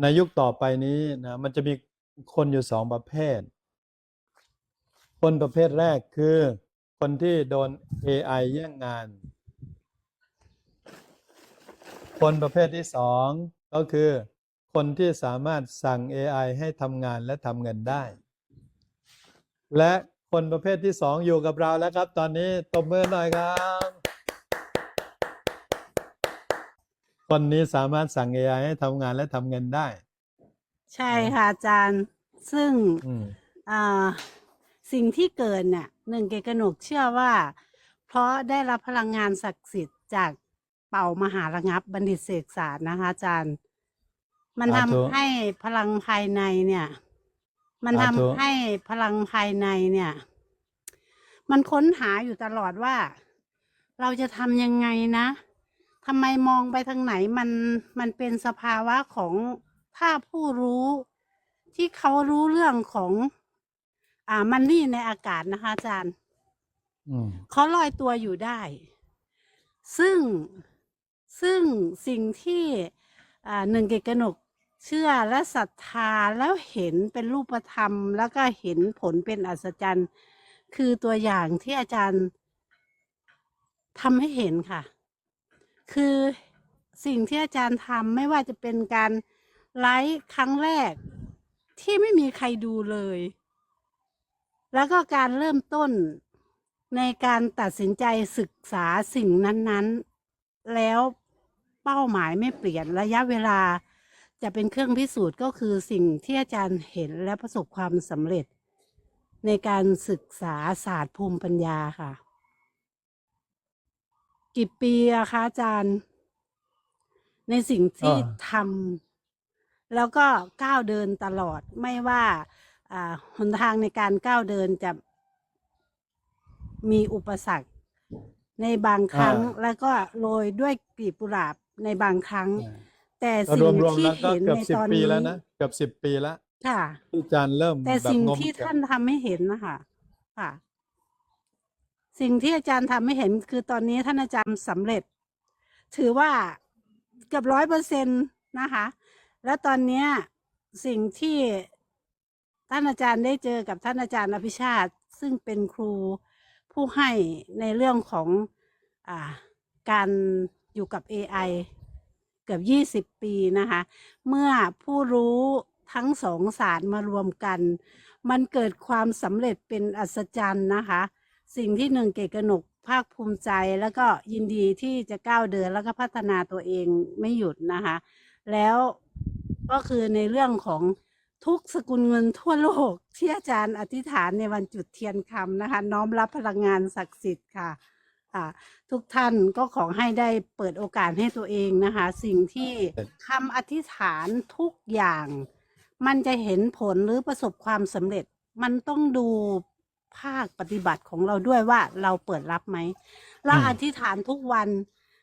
ในยุคต่อไปนี้นะมันจะมีคนอยู่สองประเภท คนประเภทแรกคือคนที่โดน AI แย่งงาน คนประเภทที่สองก็คือ คนที่สามารถสั่ง AI ให้ทำงานและทำเงินได้ และคนประเภทที่สองอยู่กับเราแล้วครับ ตอนนี้ตบมือหน่อยครับ คนนี้สามารถสั่ง AI ให้ทำงานและทำเงินได้ ใช่ค่ะอาจารย์ ซึ่งอืม อ่าสิ่งที่เกิดเนี่ยหนึ่งเกกนกเชื่อว่า เพราะได้รับพลังงานศักดิ์สิทธิ์จากเป่ามหาระงับบัณฑิตเสกสารนะคะอาจารย์ มันสาธุทำให้พลังภายในเนี่ย มันสาทำธุให้พลังภายในเนี่ย มันค้นหาอยู่ตลอดว่า เราจะทำยังไงนะ ทำไมมองไปทางไหนมันมันเป็นสภาวะของถ้าผู้รู้ที่เขารู้เรื่องของ อ่ามันนี่ในอากาศนะคะอาจารย์อืมเขาลอยตัวอยู่ได้ ซึ่งซึ่งสิ่งที่อ่าหนึ่งเกตกนกเชื่อและศรัทธาแล้วเห็นเป็นรูปธรรม แล้วก็เห็นผลเป็นอัศจรรย์ คือตัวอย่างที่อาจารย์ทำให้เห็นค่ะ คือสิ่งที่อาจารย์ทำไม่ว่าจะเป็นการไลฟ์ครั้งแรก ที่ไม่มีใครดูเลย แล้วก็การเริ่มต้นในการตัดสินใจศึกษาสิ่งนั้นๆ แล้วเป้าหมายไม่เปลี่ยนระยะเวลา จะเป็นเครื่องพิสูจน์ก็คือสิ่งที่อาจารย์เห็นและประสบความสำเร็จ ในการศึกษาศาสตร์ภูมิปัญญาค่ะ กี่ปีอะคะอาจารย์ ในสิ่งที่อ่าทำแล้วก็ก้าวเดินตลอดไม่ว่าอ่าหนทางในการก้าวเดินจะมีอุปสรรคในบางครั้งอ่าแล้วก็โรยด้วยกลีบกุหลาบในบางครั้ง แต่ก็สิ่รงวมๆที่แล้วก็เห็นเกือบในสิบตอนปีนี้แล้วนะเกือบสิบปีแล้วค่ะที่อาจารย์เริ่มแต่แบบสิ่งงมที่เก็บท่านทำให้เห็นนะคะค่ะ สิ่งที่อาจารย์ทำให้เห็นคือตอนนี้ท่านอาจารย์สำเร็จ ถือว่าเกือบร้อยเปอร์เซ็นตนะคะ แล้วตอนนี้สิ่งที่ท่านอาจารย์ได้เจอกับท่านอาจารย์อภิชาติ ซึ่งเป็นครูผู้ให้ในเรื่องของอการอยู่กับ AI เกือบยี่สิบปีนะคะ เมื่อผู้รู้ทั้งสองศาสตร์มารวมกัน มันเกิดความสำเร็จเป็นอัศจรรย์นะคะ สิ่งที่หนึ่งเกตกนกภาคภูมิใจแล้วก็ยินดีที่จะก้าวเดินแล้วก็พัฒนาตัวเองไม่หยุดนะคะ แล้วก็คือในเรื่องของทุกสกุลเงินทั่วโลกที่อาจารย์อธิษฐานในวันจุดเทียนคำนะคะ น้อมรับพลังงานศักดิ์สิทธิ์ค่ะค่ะ ทุกท่านก็ขอให้ได้เปิดโอกาสให้ตัวเองนะคะ สิ่งที่คำอธิษฐานทุกอย่าง มันจะเห็นผลหรือประสบความสำเร็จ มันต้องดู ภาคปฏิบัติของเราด้วยว่าเราเปิดรับไหมเราอืมอธิษฐานทุกวัน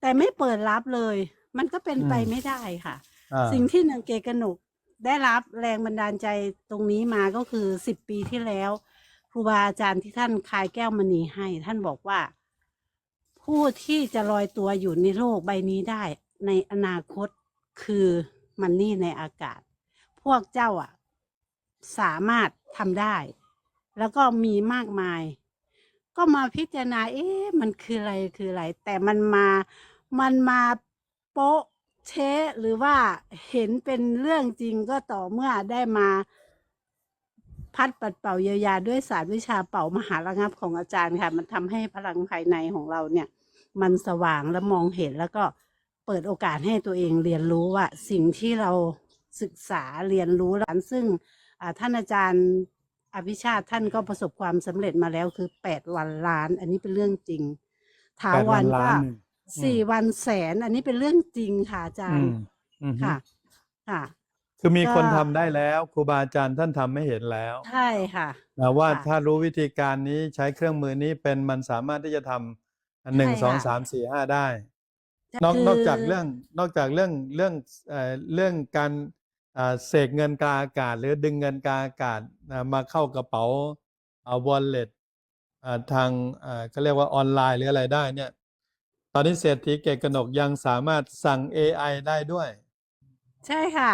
แต่ไม่เปิดรับเลย มันก็เป็นไปอืมไม่ได้ค่ะอ่าสิ่งที่หนึ่งเกกนกได้รับแรงบันดาลใจตรงนี้มาก็คือสิบปีที่แล้วครูบาอาจารย์ที่ท่านคายแก้วมณีให้ ท่านบอกว่า ผู้ที่จะลอยตัวอยู่ในโลกใบนี้ได้ ในอนาคตคือมันนี่ในอากาศ พวกเจ้าอะ สามารถทำได้ แล้วก็มีมากมาย ก็มาพิจารณา เอ๊ะมันคืออะไรคืออะไร แต่มันมามันมาโป๊ะเชะหรือว่าเห็นเป็นเรื่องจริงก็ต่อเมื่อได้มาพัดปัดเป่าเยียวยาด้วยศาสตร์วิชาเป่ามหาระงับของอาจารย์ค่ะ มันทำให้พลังภายในของเราเนี่ย มันสว่างและมองเห็นแล้วก็เปิดโอกาสให้ตัวเองเรียนรู้ว่า สิ่งที่เราศึกษาเรียนรู้แล้วซึ่งท่านอาจารย์ อภิชาติท่านก็ประสบความสำเร็จมาแล้วคือแปดวันล้าน อันนี้เป็นเรื่องจริงถาแปดวัวันนก็ล้านหนึ่ง สี่วันแสน อันนี้เป็นเรื่องจริงค่ะอาจารอืย์มอืมฮึค่ะ ค่ะ คือมีคนก็ ทำได้แล้วครูบาอาจารย์ท่านทำไม่เห็นแล้วใช่ค่ะ นะว่าค่ะถ้ารู้วิธีการนี้ใช้เครื่องมือนี้เป็นมันสามารถที่จะทำหนึ่งใช่สองค่ะ สามสี่ห้าได้ นอกคือนอกจากเรื่องนอกจากเรื่องเรื่องเอ่อเรื่องการอ่า เสกเงินกลางอากาศ หรือดึงเงินกลางอากาศอ่ามาเข้ากระเป๋าอ่าวอลเล็ตทางอ่าเขาเรียกว่าออนไลน์หรืออะไรได้เนี่ยตอนนี้เศรษฐีเกตกนกยังสามารถสั่ง AI ได้ด้วย ใช่ค่ะ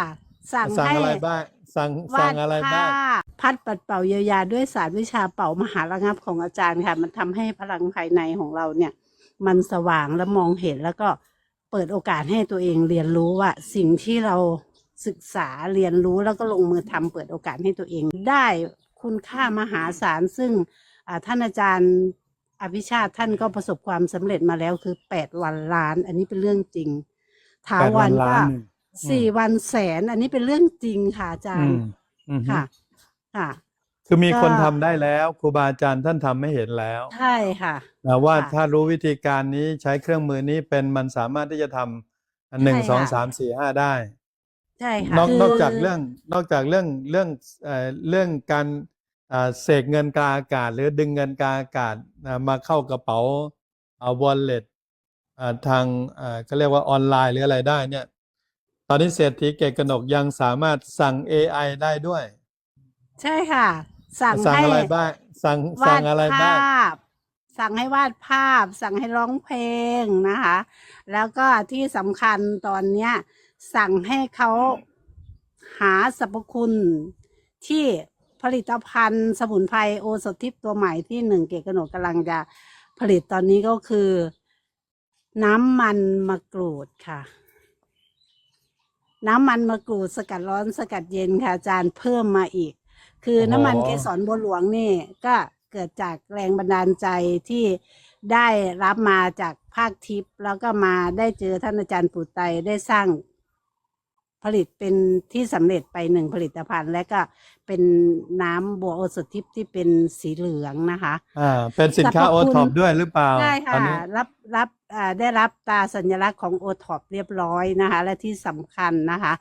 สั่งสั่งให้อะไรบ้างสั่งวาสั่ดงอะไรภบ้างาพพัดปัดเป่าเยียวยาด้วยศาสตร์วิชาเป่ามหาระงับของอาจารย์ค่ะ มันทำให้พลังภายในของเราเนี่ย มันสว่างและมองเห็นแล้วก็เปิดโอกาสให้ตัวเองเรียนรู้ว่า สิ่งที่เรา ศึกษาเรียนรู้แล้วก็ลงมือทำเปิดโอกาสให้ตัวเอง ได้คุณค่ามหาศาลซึ่งอ่าท่านอาจารย์อภิชาติท่านก็ประสบความสำเร็จมาแล้วคือแปดวันล้าน อันนี้เป็นเรื่องจริงถาแปดวัวันนล้าก็นหนึ่งสี่วันแสน อันนี้เป็นเรื่องจริงค่ะอาจารอืย์มอืมค่ะ ค่ะคือมีก็คนทำได้แล้วครูบาอาจารย์ท่านทำให้เห็นแล้วใช่ค่ะนะว่าค่ะถ้ารู้วิธีการนี้ใช้เครื่องมือนี้เป็นมันสามารถที่จะทำอันหนึ่งใช่สองค่ะสามสี่ห้าได้ ใช่ค่ะนอกคืนอกจากเรื่องนอกจากเรื่องเรื่องเอ่อเรื่องการอ่าเสกเงินกลางอากาศ หรือดึงเงินกลางอากาศอ่ามาเข้ากระเป๋าอ่าวอลเล็ตทางอ่าเขาเรียกว่าออนไลน์หรืออะไรได้เนี่ย ตอนนี้เศรษฐีเกตกนกยังสามารถสั่ง AI ได้ด้วย ใช่ค่ะ สั่งสั่งให้อะไรบ้างสั่งวาสั่งดอะไรบ้างภาพ สั่งให้วาดภาพ สั่งให้ร้องเพลงนะคะ แล้วก็ที่สำคัญตอนเนี้ย สั่งให้เขาหาสรรพคุณที่ผลิตภัณฑ์สมุนไพรโอสถทิพย์ตัวใหม่ที่หนึ่งเกตกนกกำลังจะผลิตตอนนี้ก็คือ น้ำมันมะกรูดค่ะ น้ำมันมะกรูดสกัดร้อนสกัดเย็นค่ะอาจารย์เพิ่มมาอีก คือโอ้โหน้ำมันเกสรบัวหลวงนี่ก็เกิดจากแรงบันดาลใจที่ได้รับมาจากภาคทิพย์แล้วก็มาได้เจอท่านอาจารย์ปู่ไตได้สร้าง ผลิตเป็นที่สำเร็จไปหนึ่งผลิตภัณฑ์ และก็เป็นน้ำบัวโอสถทิพย์ที่เป็นสีเหลืองนะคะ อ่าเป็นสินค้าสรโอรพคุณ ท็อปด้วยหรือเปล่าใช่ตอค่ะนนี้ รับรับอ่าได้รับตราสัญลักษณ์ของโอท็อปเรียบร้อยนะคะ และที่สำคัญนะคะ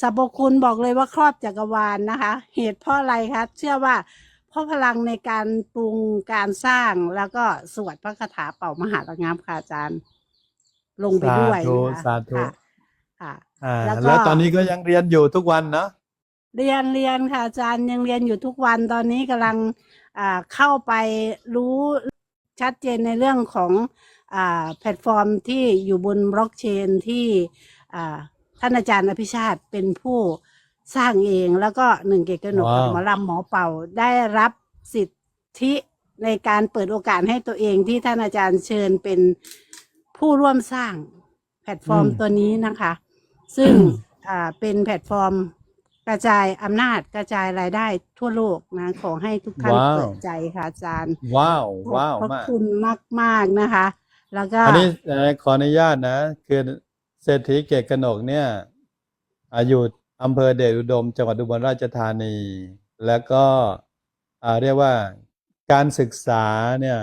สรรพคุณบอกเลยว่าครอบจักรวาลนะคะ เหตุเพราะอะไรคะเชื่อว่าเพราะพลังในการปรุงการสร้างแล้วก็สวดพระคาถาเป่ามหาระงับค่ะอาจารย์ ลงไปด้วยสาธุนะคะสาธุ ค่ะค่ะ อ่าแล้วก็ แล้วตอนนี้ก็ยังเรียนอยู่ทุกวันเนาะเรียนเรียนค่ะอาจารย์ยังเรียนอยู่ทุกวันตอนนี้กำลังอ่าเข้าไปรู้ชัดเจนในเรื่องของอ่าแพลตฟอร์มที่อยู่บนบล็อกเชนที่อ่าท่านอาจารย์อภิชาติเป็นผู้สร้างเองแล้วก็หนึ่งเกตกนกกับว้าวหมอลำหมอเป่าได้รับสิทธิในการเปิดโอกาสให้ตัวเองที่ท่านอาจารย์เชิญเป็นผู้ร่วมสร้างแพลตฟอร์มตัวนี้นะคะ ซึ่งอ่าเป็นแพลตฟอร์มกระจายอำนาจกระจายรายได้ทั่วโลกนะ ขอให้ทุกท่านว้าว เปิดใจค่ะอาจารย์ว้าวขอบว้าวพระมากคุณมากมาก ๆนะคะ แล้วก็ อันนี้เอ่อขออนุญาตนะ คือเศรษฐีเกตกนกเนี่ยอาอยู่อำเภอเดชอุดม จังหวัดอุบลราชธานี แล้วก็อ่าเรียกว่าการศึกษาเนี่ย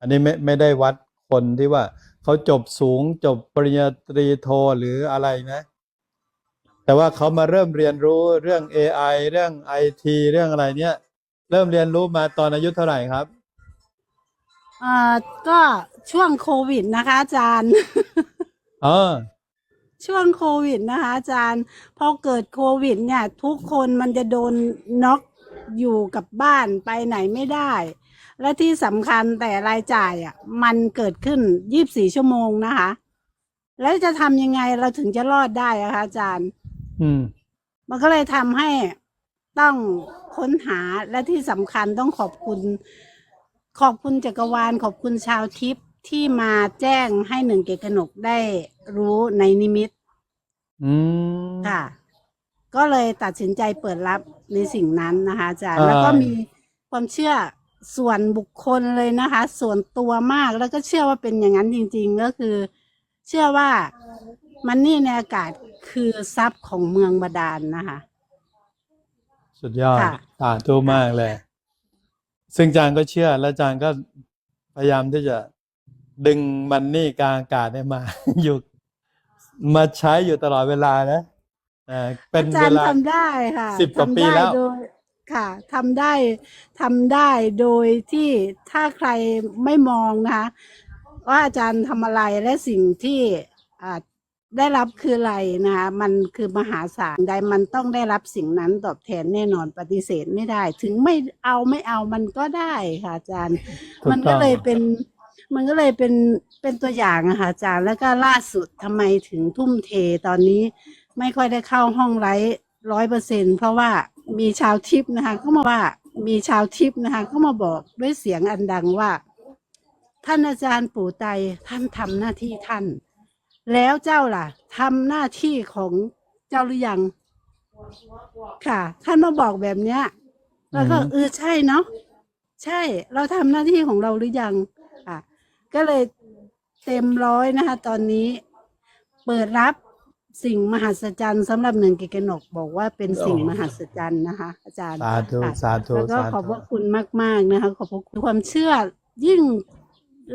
อันนี้ไม่ไม่ได้วัดคนที่ว่าเขาจบสูงจบปริญญาตรีโทหรืออะไรนะ แต่ว่าเขามาเริ่มเรียนรู้เรื่อง AI เรื่อง IT เรื่องอะไรเนี่ยเริ่มเรียนรู้มาตอนอายุเท่าไหร่ครับอ่าก็ช่วงโควิดนะคะ อาจารย์อ๋อช่วงโควิดนะคะ อาจารย์ พอเกิดโควิด เนี่ย ทุกคนมันจะโดนน็อกอยู่กับบ้านไปไหนไม่ได้ และที่สำคัญแต่รายจ่ายอะ มันเกิดขึ้น24ชั่วโมงนะคะ แล้วจะทำยังไงเราถึงจะรอดได้อะคะอาจารย์ อืม มันก็เลยทำให้ต้องค้นหาและที่สำคัญต้องขอบคุณ ขอบคุณจักรวาล ขอบคุณชาวทิพย์ที่มาแจ้งให้หนึ่งเกตกนกได้รู้ในนิมิตอืม ค่ะ ก็เลยตัดสินใจเปิดรับในสิ่งนั้นนะคะอาจารย์ อ่า แล้วก็มีความเชื่อส่วนบุคคลเลยนะคะ ส่วนตัวมากแล้วก็เชื่อว่าเป็นอย่างนั้นจริง ๆ ก็คือ เชื่อว่ามันนี่ในอากาศ คือทรัพย์ของเมืองบาดาลนะคะ สุดยอดค่ะ สาธุมากเลย ซึ่งอาจารย์ก็เชื่อและอาจารย์ก็พยายามที่จะดึงมันนี่กลางอากาศเนี่ยมา อยู่มาใช้อยู่ตลอดเวลานะอ่าเป็นอาเวจารย์ลา ทำได้ค่ะสิบกว่าทำปีได้แล้ว โดยค่ะทำได้ทำได้โดยที่ถ้าใครไม่มองนะคะว่าอาจารย์ทำอะไรและสิ่งที่อ่า ได้รับคืออะไรนะคะมันคือมหาศาลใดมันต้องได้รับสิ่งนั้นตอบแทนแน่นอนปฏิเสธไม่ได้ ถึงไม่เอาไม่เอามันก็ได้ค่ะอาจารย์ ถูกมันก็ต้องเลยเป็น มันก็เลยเป็นเป็นตัวอย่างอะค่ะอาจารย์แล้วก็ล่าสุดทำไมถึงทุ่มเทตอนนี้ ไม่ค่อยได้เข้าห้องไลฟ์ร้อยเปอร์เซ็นเพราะว่ามีชาวทิพย์นะคะเขามาว่ามีชาวทิพย์นะคะเขามาบอกด้วยเสียงอันดังว่า ท่านอาจารย์ปู่ไตรท่านทำหน้าที่ท่าน แล้วเจ้าล่ะทำหน้าที่ของเจ้าหรือยัง ค่ะ ท่านมาบอกแบบเนี้ย แล้วก็อืมเออใช่เนาะใช่ เราทำหน้าที่ของเราหรือยังอะก็เลยเต็มร้อยนะคะ ตอนนี้ เปิดรับสิ่งมหัศจรรย์สำหรับหนึ่งกิกนกบอกว่าเป็นสิ่งมหัศจรรย์นะคะ อาจารย์สาธุค่ะสาธุแล้วก็สาขอบธุพระคุณมาก ๆนะคะ ขอบพระคุณความเชื่อยิ่ง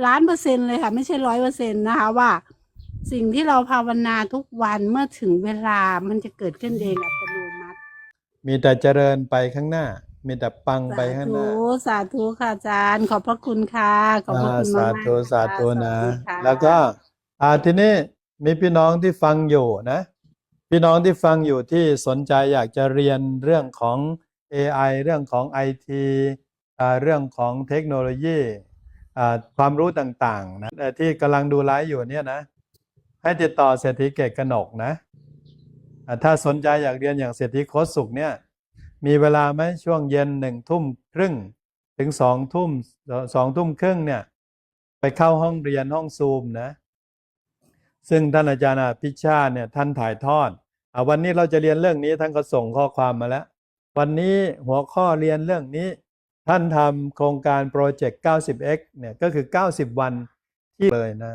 ล้านเปอร์เซ็นต์เลยค่ะ ไม่ใช่ร้อยเปอร์เซ็นต์นะคะว่า สิ่งที่เราภาวนาทุกวันเมื่อถึงเวลามันจะเกิดขึ้นเองอัตโนมัติ มีแต่เจริญไปข้างหน้า มีแต่ปังไปสาข้างหธุน้าสาธุค่ะอาจารย์ ขอบพระคุณค่ะ ขอบพระอ่าคุณสามากๆธุนะคะสาธุนะสวัสดีค่ะแล้วก็อ่าทีนี้มีพี่น้องที่ฟังอยู่นะ พี่น้องที่ฟังอยู่ที่สนใจอยากจะเรียนเรื่องของ AI เรื่องของ IT อ่าเรื่องของเทคโนโลยีอ่าความรู้ต่างๆนะเอ่อที่กำลังดูไลฟ์อยู่เนี่ยนะ ให้ติดต่อเศรษฐีเกตกนกนะ ถ้าสนใจอยากเรียนอย่างเศรษฐีโคชสุขเนี่ย มีเวลาไหมช่วงเย็นหนึ่งทุ่มครึ่ง ถึงสองทุ่มสองทุ่มครึ่งเนี่ย ไปเข้าห้องเรียนห้องซูมนะ ซึ่งท่านอาจารย์อภิชาเนี่ยท่านถ่ายทอดอวันนี้เราจะเรียนเรื่องนี้ท่านก็ส่งข้อความมาแล้ว วันนี้หัวข้อเรียนเรื่องนี้ ท่านทำโครงการโปรเจกต์ 90x เนี่ยก็คือ 90 วันที่เลยนะ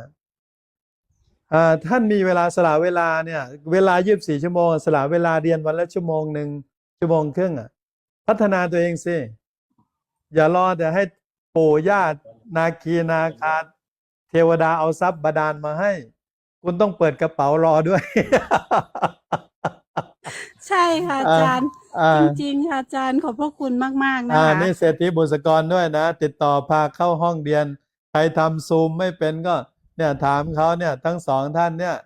ท่านมีเวลาสละเวลาเนี่ยเวลา24ชั่วโมงสละเวลาเรียนวันละชั่วโมงหนึ่งชั่วโมงครึ่งอะพัฒนาตัวเองสิ อย่ารอแต่ให้ปู่ย่านาคีนาคาเทวดาเอาทรัพย์บาดาลมาให้ คุณต้องเปิดกระเป๋ารอด้วย ใช่ค่ะอาจารย์อ่าจริงๆค่ะอาจารย์ขอบพระคุณมาก ๆ นะอ่าคะนี่เศรษฐีบุษกรด้วยนะ ติดต่อพาเข้าห้องเรียน ใครทำซูมไม่เป็นก็ เนี่ยถามเขาเนี่ยทั้งสองท่านเนี่ย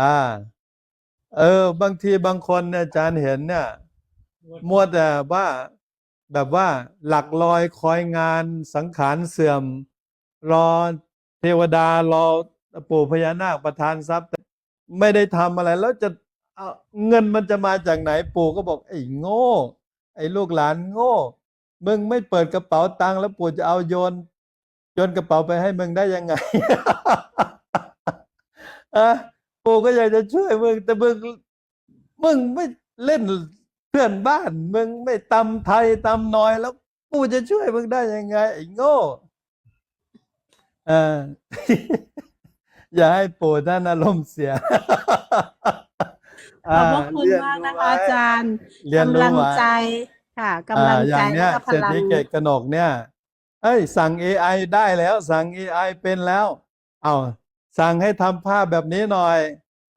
อ่า เออ บางทีบางคนเนี่ยอาจารย์เห็นเนี่ยมัวแต่ว่าแบบว่าหลักลอยคอยงานสังขารเสื่อม รอเทวดารอปู่พญานาคประทานทรัพย์ไม่ได้ทำอะไร แล้วจะเอาเงินมันจะมาจากไหนปู่ก็บอก ไอ้โง่ ไอ้ลูกหลานโง่ มึงไม่เปิดกระเป๋าตังค์แล้วปู่จะเอาโยน โยนกระเป๋าไปให้มึงได้ยังไงอะปู่ก็อยากจะช่วยมึงแต่มึงมึงไม่เล่นเพื่อนบ้าน มึงไม่ตำไทยตำนอยแล้วปู่จะช่วยมึงได้ยังไงไอ้โง่เอออย่าให้ปู่ท่านอารมณ์เสียขอบพระคุณเรียนมากรู้นะคะไว้อาจารย์เรียนกำรู้ลังไว้ใจค่ะกำลังอ่าอใจย่างเนี้แล้ยวก็พเศรษลังฐีเกตกนกเนี่ย เอ้ย สั่ง AI ได้แล้ว สั่ง AI เป็นแล้ว เอาสั่งให้ทำภาพแบบนี้หน่อย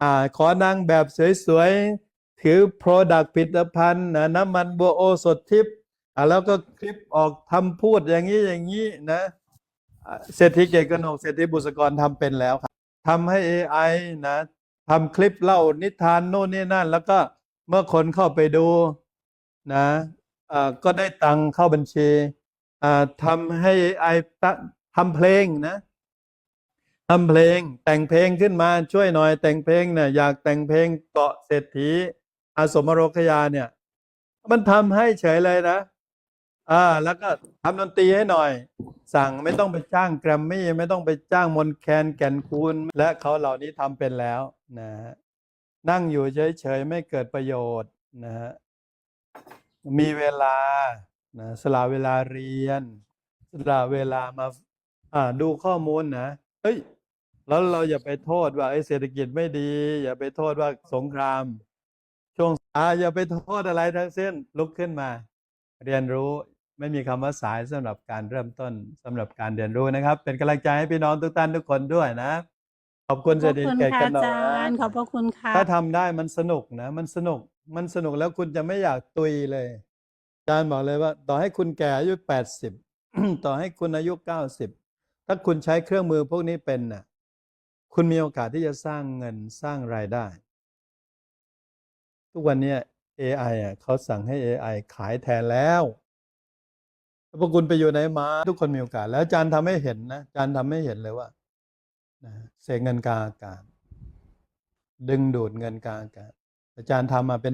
อ่า ขอนางแบบสวยๆ ถือ Product ผลิตภัณฑ์นะน้ำมันบัวโอสดทิพย์อ่าแล้วก็คลิปออกทำพูดอย่างนี้อย่างนี้นะเศรษฐีเกตกนกเศรษฐีบุษกรทำเป็นแล้วครับทำให้ AI นะทำคลิปเล่านิทานโน่นนี่นั่น แล้วก็เมื่อคนเข้าไปดูนะอ่าก็ได้ตังค์เข้าบัญชี ทำให้ไอทำเพลงนะทำเพลงแต่งเพลงขึ้นมาช่วยหน่อย แต่งเพลงเนี่ยอยากแต่งเพลงเกาะเศรษฐีอาสมโรคยาเนี่ย มันทำให้เฉยเลยนะอ่าแล้วก็ทำดนตรีให้หน่อย สั่งไม่ต้องไปจ้างแกรมมี่ไม่ต้องไปจ้างมนแคนแก่นคูณและเขาเหล่านี้ทำเป็นแล้วนะฮะนั่งอยู่เฉยๆไม่เกิดประโยชน์นะฮะมีเวลา นะสละเวลาเรียน สละเวลามาอ่าดูข้อมูลนะเฮ้ยแล้วเราอย่าไปโทษว่าไอ้เศรษฐกิจไม่ดี อย่าไปโทษว่าสงคราม ช่วงอ่าอย่าไปโทษอะไรทั้งสิ้นลุกขึ้นมา เรียนรู้ไม่มีคำว่าสายสำหรับการเริ่มต้นสำหรับการเรียนรู้นะครับ เป็นกำลังใจให้พี่น้องทุกท่านทุกคนด้วยนะ ขอบคุณขเศรอษบฐีคุณเกตค่ะกันหน่อาอยจารย์นะขอบพระคุณค่ะถ้าทำได้มันสนุกนะ มันสนุกมันสนุกแล้วคุณจะไม่อยากตุยเลยอา จารย์บอกเลยว่า ต่อให้คุณแก่อายุแปดสิบต่อให้คุณอายุเก้าสิบถ้าคุณใช้เครื่องมือพวกนี้เป็นน่ะ คุณมีโอกาสที่จะสร้างเงินสร้างรายได้ ทุกวันนี้ AI อะเขาสั่งให้ AI ขายแทนแล้วพวกคุณไปอยู่ไหนมา ทุกคนมีโอกาส แล้วอาจารย์ทำให้เห็นนะอาจารย์ทำให้เห็นเลยว่านะเสกเงินกาอากาศดึงดูดเงินกาอากาศอาจารย์ทำมาเป็น